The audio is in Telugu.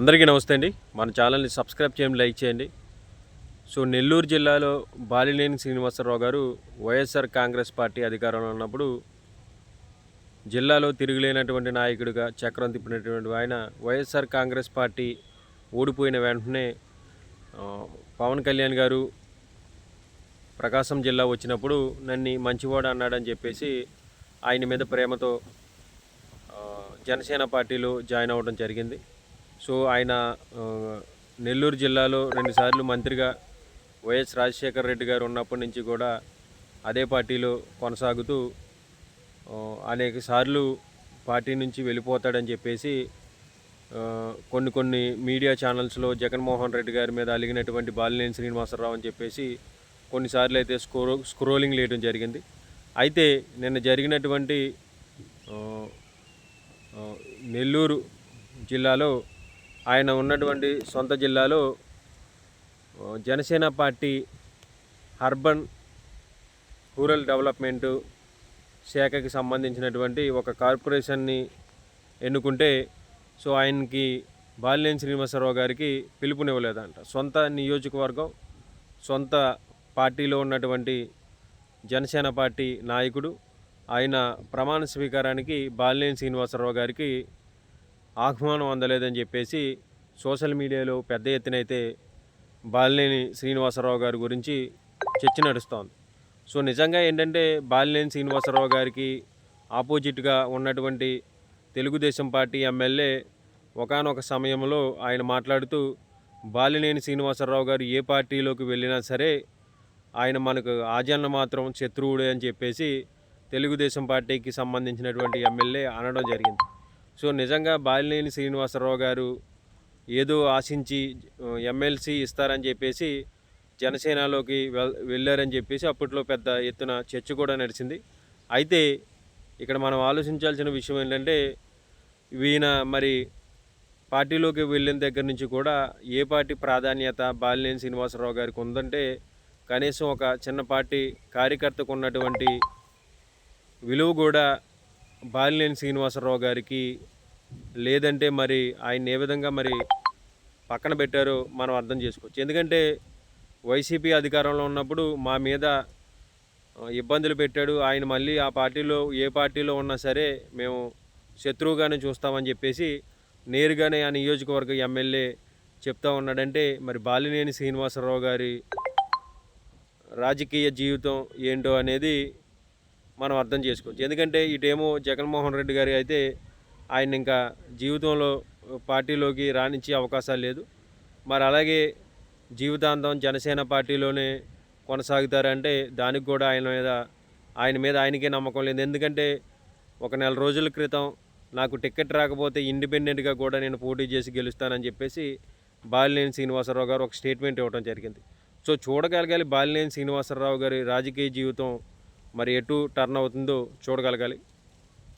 అందరికీ నమస్తే అండి. మన ఛానల్ని సబ్స్క్రైబ్ చేయండి లైక్ చేయండి. సో నెల్లూరు జిల్లాలో బాలినేని శ్రీనివాసరావు గారు వైఎస్ఆర్ కాంగ్రెస్ పార్టీ అధికారంలో ఉన్నప్పుడు జిల్లాలో తిరుగులేనటువంటి నాయకుడిగా చక్రం తిప్పినటువంటి ఆయన వైఎస్ఆర్ కాంగ్రెస్ పార్టీ ఓడిపోయిన వెంటనే పవన్ కళ్యాణ్ గారు ప్రకాశం జిల్లా వచ్చినప్పుడు నన్ను మంచివాడు అన్నాడని చెప్పేసి ఆయన మీద ప్రేమతో జనసేన పార్టీలో జాయిన్ అవ్వడం జరిగింది. సో ఆయన నెల్లూరు జిల్లాలో రెండుసార్లు మంత్రిగా వైఎస్ రాజశేఖర రెడ్డి గారు ఉన్నప్పటి నుంచి కూడా అదే పార్టీలో కొనసాగుతూ అనేక సార్లు పార్టీ నుంచి వెళ్ళిపోతాడని చెప్పేసి కొన్ని కొన్ని మీడియా ఛానల్స్లో జగన్మోహన్ రెడ్డి గారి మీద అలిగినటువంటి బాలినేని శ్రీనివాసరావు అని చెప్పేసి కొన్నిసార్లు అయితే స్క్రో స్క్రోలింగ్ లేయడం జరిగింది. అయితే నిన్న జరిగినటువంటి నెల్లూరు జిల్లాలో ఆయన ఉన్నటువంటి సొంత జిల్లాలో Janasena party urban rural development శాఖకి సంబంధించినటువంటి ఒక కార్పొరేషన్ని ఎన్నుకుంటే సో ఆయనకి బాలినేని శ్రీనివాసరావు గారికి పిలుపునివ్వలేదంట. సొంత నియోజకవర్గం సొంత పార్టీలో ఉన్నటువంటి జనసేన పార్టీ నాయకుడు ఆయన ప్రమాణ స్వీకారానికి బాలినేని శ్రీనివాసరావు గారికి ఆహ్వానం అందలేదని చెప్పేసి సోషల్ మీడియాలో పెద్ద ఎత్తున అయితే బాలినేని శ్రీనివాసరావు గారి గురించి చర్చ నడుస్తోంది. సో నిజంగా ఏంటంటే బాలినేని శ్రీనివాసరావు గారికి ఆపోజిట్గా ఉన్నటువంటి తెలుగుదేశం పార్టీ ఎమ్మెల్యే ఒకానొక సమయంలో ఆయన మాట్లాడుతూ బాలినేని శ్రీనివాసరావు గారు ఏ పార్టీలోకి వెళ్ళినా సరే ఆయన మనకు ఆజన్న మాత్రం శత్రువుడే అని చెప్పేసి తెలుగుదేశం పార్టీకి సంబంధించినటువంటి ఎమ్మెల్యే అనడం జరిగింది. సో నిజంగా బాలినేని శ్రీనివాసరావు గారు ఏదో ఆశించి ఎమ్మెల్సీ ఇస్తారని చెప్పేసి జనసేనలోకి వెల్ వెళ్ళారని చెప్పేసి అప్పట్లో పెద్ద ఎత్తున చర్చ కూడా నడిచింది. అయితే ఇక్కడ మనం ఆలోచించాల్సిన విషయం ఏంటంటే ఈయన మరి పార్టీలోకి వెళ్ళిన దగ్గర నుంచి కూడా ఏ పార్టీ ప్రాధాన్యత బాలినేని శ్రీనివాసరావు గారికి ఉందంటే కనీసం ఒక చిన్న పార్టీ కార్యకర్తకు ఉన్నటువంటి విలువ కూడా బాలినేని శ్రీనివాసరావు గారికి లేదంటే మరి ఆయన ఏ విధంగా మరి పక్కన పెట్టారో మనం అర్థం చేసుకోవచ్చు. ఎందుకంటే వైసీపీ అధికారంలో ఉన్నప్పుడు మా మీద ఇబ్బందులు పెట్టాడు. ఆయన మళ్ళీ ఆ పార్టీలో ఏ పార్టీలో ఉన్నా సరే మేము శత్రువుగానే చూస్తామని చెప్పేసి నేరుగానే ఆ నియోజకవర్గ ఎమ్మెల్యే చెప్తా ఉన్నాడంటే మరి బాలినేని శ్రీనివాసరావు గారి రాజకీయ జీవితం ఏంటో అనేది మనం అర్థం చేసుకోవచ్చు. ఎందుకంటే ఇటేమో జగన్మోహన్ రెడ్డి గారి అయితే ఆయన ఇంకా జీవితంలో పార్టీలోకి రాణించే అవకాశాలు లేదు. మరి అలాగే జీవితాంతం జనసేన పార్టీలోనే కొనసాగుతారంటే దానికి కూడా ఆయన మీద ఆయన మీద ఆయనకే నమ్మకం లేదు. ఎందుకంటే ఒక నెల రోజుల క్రితం నాకు టికెట్ రాకపోతే ఇండిపెండెంట్గా కూడా నేను పోటీ చేసి గెలుస్తానని చెప్పేసి బాలినేని శ్రీనివాసరావు గారు ఒక స్టేట్మెంట్ ఇవ్వడం జరిగింది. సో చూడగలగాలి బాలినేని శ్రీనివాసరావు గారి రాజకీయ జీవితం మరి ఎటు టర్న్ అవుతుందో చూడగలగాలి.